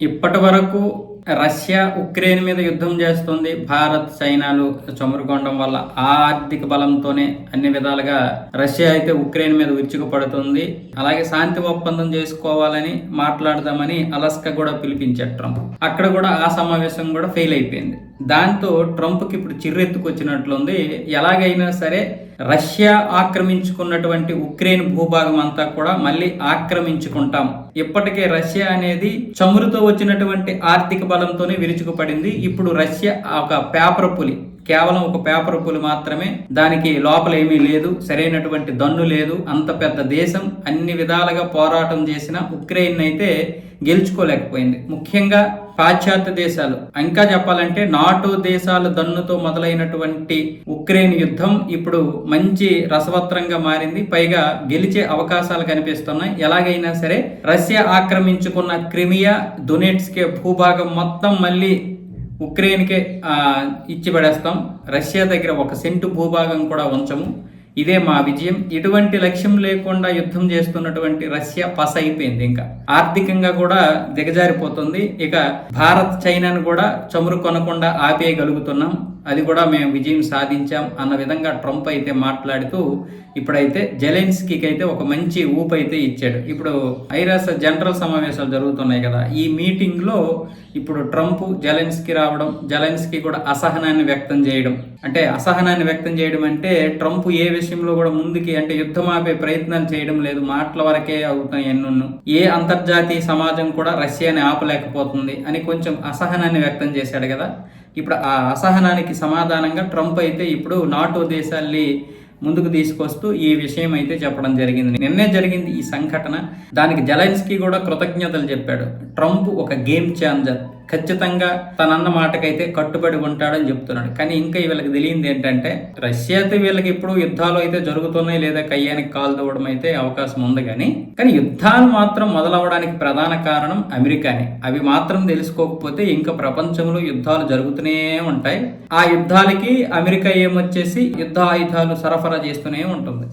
ఇప్పటి వరకు Russia Ukraine మీద యుద్ధం చేస్తుంది. భారత్ చైనాలు చమురుకోవడం వల్ల ఆ ఆర్థిక బలంతోనే అన్ని విధాలుగా రష్యా అయితే ఉక్రెయిన్ మీద పడుతుంది. అలాగే శాంతి ఒప్పందం చేసుకోవాలని మాట్లాడదామని అలస్కా కూడా పిలిపించారు ట్రంప్. అక్కడ కూడా ఆ సమావేశం కూడా ఫెయిల్ అయిపోయింది. దాంతో ట్రంప్కి ఇప్పుడు చిర్రెత్తుకొచ్చినట్లుంది. ఎలాగైనా సరే రష్యా ఆక్రమించుకున్నటువంటి ఉక్రెయిన్ భూభాగం అంతా కూడా మళ్ళీ ఆక్రమించుకుంటాం. ఇప్పటికే రష్యా అనేది చమురుతో వచ్చినటువంటి ఆర్థిక బలంతోనే విరుచుకుపడింది. ఇప్పుడు రష్యా ఒక పేపర్ పులి. కేవలం ఒక పేపర్ పులి మాత్రమే దానికి లోపల ఏమీ లేదు సరైనటువంటి దన్ను లేదు అంత పెద్ద దేశం అన్ని విధాలుగా పోరాటం చేసిన ఉక్రెయిన్ అయితే గెలుచుకోలేకపోయింది. ముఖ్యంగా పాశ్చాత్య దేశాలు. ఇంకా చెప్పాలంటే నాటో దేశాలు దన్నుతో మొదలైనటువంటి ఉక్రెయిన్ యుద్ధం ఇప్పుడు మంచి రసవత్రంగా మారింది. పైగా గెలిచే అవకాశాలు కనిపిస్తున్నాయి. ఎలాగైనా సరే రష్యా ఆక్రమించుకున్న క్రిమియా దునెట్స్కే భూభాగం మొత్తం మళ్ళీ ఉక్రెయిన్కే ఇచ్చి పడేస్తాం రష్యా దగ్గర ఒక సెంటు భూభాగం కూడా ఉంచము. ఇదే మా విజయం. ఎటువంటి లక్ష్యం లేకుండా యుద్ధం చేస్తున్నటువంటి రష్యా పస అయిపోయింది ఇంకా. ఆర్థికంగా కూడా దిగజారిపోతుంది. ఇక భారత్ చైనాను కూడా చమురు కొనకుండా ఆపేయగలుగుతున్నాం. అది కూడా మేము విజయం సాధించాం అన్న విధంగా ట్రంప్ అయితే మాట్లాడుతూ ఇప్పుడైతే జెలెన్స్కీకి అయితే ఒక మంచి ఊపు అయితే ఇచ్చాడు. ఇప్పుడు ఐరాస జనరల్ సమావేశాలు జరుగుతున్నాయి కదా ఈ మీటింగ్లో ఇప్పుడు ట్రంప్ జెలెన్స్కీ రావడం జెలెన్స్కీ కూడా అసహనాన్ని వ్యక్తం చేయడం. అంటే అసహనాన్ని వ్యక్తం చేయడం అంటే ట్రంప్ ఏ విషయంలో కూడా ముందుకి అంటే యుద్ధం ఆపే ప్రయత్నాలు చేయడం లేదు మాటల వరకే అవుతాయి ఎన్నున్ను. ఏ అంతర్జాతీయ సమాజం కూడా రష్యాని ఆపలేకపోతుంది అని కొంచెం అసహనాన్ని వ్యక్తం చేశాడు కదా. ఇప్పుడు ఆ అసహనానికి సమాధానంగా ట్రంప్ అయితే ఇప్పుడు నాటో దేశాల్ని ముందుకు తీసుకొస్తూ ఈ విషయం అయితే చెప్పడం జరిగింది. నిన్నే జరిగింది ఈ సంఘటన. దానికి జలైన్స్కి కూడా కృతజ్ఞతలు చెప్పాడు. ట్రంప్ ఒక గేమ్ ఛాంజర్. ఖచ్చితంగా తనన్న మాటకైతే కట్టుబడి ఉంటాడని చెప్తున్నాడు. కానీ ఇంకా వీళ్ళకి తెలియంది ఏంటంటే రష్యాతో వీళ్ళకి ఇప్పుడు యుద్ధాలు అయితే జరుగుతున్నాయి లేదా కయ్యానికి కాలు తవ్వడం అయితే అవకాశం ఉంది కానీ కానీ యుద్ధాలు మాత్రం మొదలవడానికి ప్రధాన కారణం అమెరికానే. అవి మాత్రం తెలుసుకోకపోతే ఇంకా ప్రపంచంలో యుద్ధాలు జరుగుతూనే ఉంటాయి. ఆ యుద్ధాలకి అమెరికా ఏమొచ్చేసి యుద్ధ ఆయుధాలు సరఫరా చేస్తూనే ఉంటుంది.